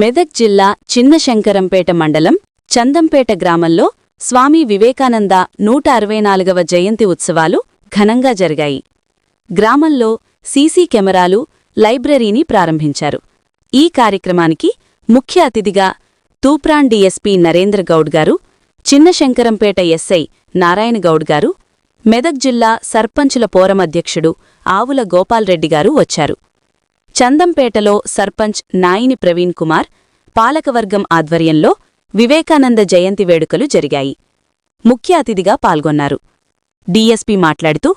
మెదక్ జిల్లా చిన్నశంకరంపేట మండలం చందంపేట గ్రామంలో స్వామి వివేకానంద నూట అరవై నాలుగవ జయంతి ఉత్సవాలు ఘనంగా జరిగాయి. గ్రామంలో సీసీ కెమెరాలు లైబ్రరీని ప్రారంభించారు. ఈ కార్యక్రమానికి ముఖ్య అతిథిగా తూప్రాన్ డీఎస్పీ నరేంద్ర గౌడ్ గారు చిన్నశంకరంపేట ఎస్ఐ నారాయణ గౌడ్ గారు మెదక్ జిల్లా సర్పంచుల పోరమధ్యక్షుడు ఆవుల గోపాల్రెడ్డి గారు వచ్చారు. చందంపేటలో సర్పంచ్ నాయిని ప్రవీణ్ కుమార్ పాలకవర్గం ఆధ్వర్యంలో వివేకానంద జయంతి వేడుకలు జరిగాయి. ముఖ్య అతిథిగా పాల్గొన్నారు. డీఎస్పీ మాట్లాడుతూ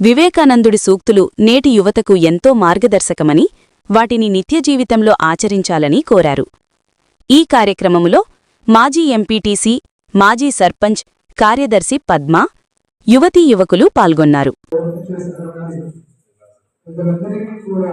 వివేకానందుడి సూక్తులు నేటి యువతకు ఎంతో మార్గదర్శకమని వాటిని నిత్య జీవితంలో ఆచరించాలని కోరారు. ఈ కార్యక్రమములో మాజీ ఎంపీటీసీ మాజీ సర్పంచ్ కార్యదర్శి పద్మ యువతీ యువకులు పాల్గొన్నారు. కూడా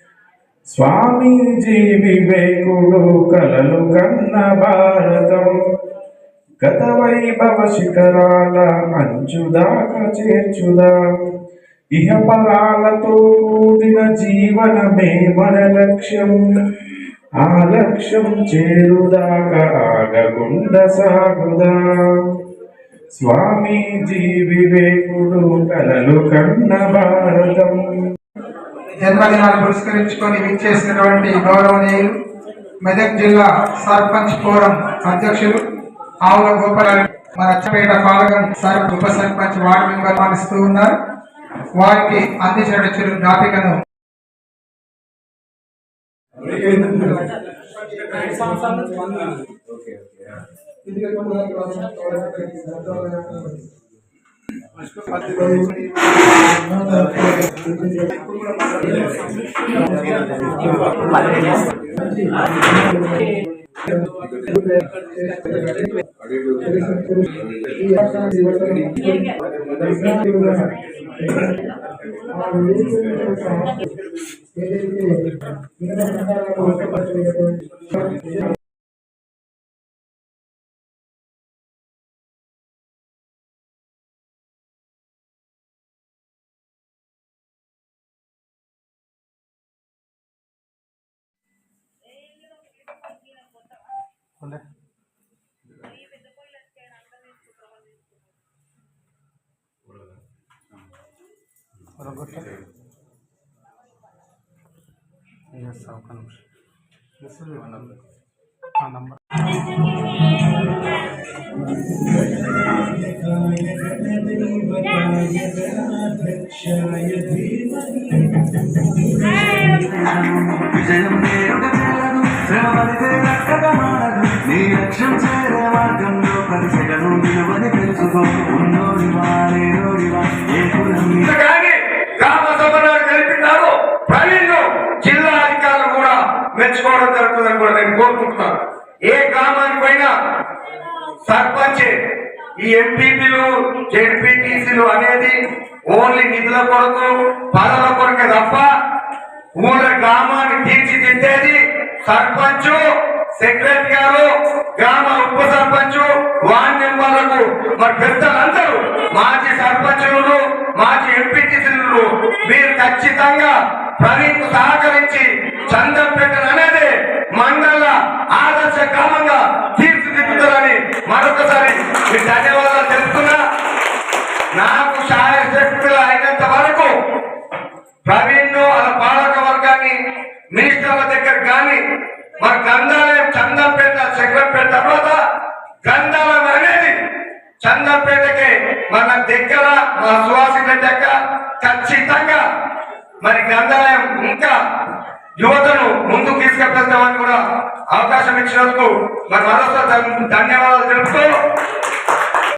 స్వామీజీ వివేకుడు కలలు కన్న భారతం. గత వైభవ శిఖరాల అంచుదాకా చేర్చుదాం. ఇహపరాలతో కూడిన జీవనమే మన లక్ష్యం. ఆ లక్ష్యం చేరుదాక ఆగకుండా సాగుదా. స్వామీజీ వివేకుడు కలలు కన్న భారతం. జన్మదినాన్ని పురస్కరించుకొని విచ్చేసినటువంటి గౌరవనీయులు మెదక్ జిల్లా సర్పంచ్ ఫోరం అధ్యక్షులు ఆవుల గోపాలారెడ్డి మన అచ్చపేట పాలకం సర్ ఉప సర్పంచ్ వార్డు మెంబర్ పాలిస్తూ ఉన్నారు. వారికి అందించిన జ్ఞాపికను విజయం నేరుగా చేరదు శ్రమ పడితే నంబర్. విజయం నీ లక్ష్యం చేరే మార్గంలో ప్రతి సెకను విలువని తెలుసుకో ఉన్నోడివా లేనోడివా ఏ కులం కానీ గ్రామ సభలో తెలిపినారు ప్రవీణ్ జిల్లా అధికారులు కూడా మెచ్చుకోవడం జరుగుతుందని కూడా నేను కోరుకుంటున్నాను. ఏ గ్రామానికి పోయినా సర్పంచ్ ఈ ఎంపీపీలు జెడ్పీటీసీలు అనేది ఓన్లీ నిధుల కొరకు పదవుల కొరకే తప్ప ఊళ్ళ గ్రామాన్ని తీర్చిదిద్దేది సర్పంచ్. సెక్రటరీ గారు గ్రామ ఉప సర్పంచ్ వార్డు మెంబర్లకు మరి పెద్దలందరూ మాజీ సర్పంచులు మాజీ ఎంపీటీసీలు మీరు ఖచ్చితంగా ప్రవీణ్ సహకరించి చంద్రపేట అనేది మండల ఆదర్శ క్రమంగా తీర్చిదిద్దుతారని మరొకసారి మీకు ధన్యవాదాలు తెలుపుతున్నా. నాకు శాయశక్తులు అయినంత వరకు ప్రవీణ్ అలా పాలక వర్గాన్ని మినిస్టర్ల దగ్గర కానీ మన గంధాలయం తర్వాత గంధాలయం అనేది చందంపేటకి మన దగ్గర మా సువాసి దగ్గర ఖచ్చితంగా మరి గ్రంథాలయం ఇంకా యువతను ముందుకు తీసుకెళ్తామని కూడా అవకాశం ఇచ్చినందుకు మరి మరోసారి ధన్యవాదాలు తెలుపుతూ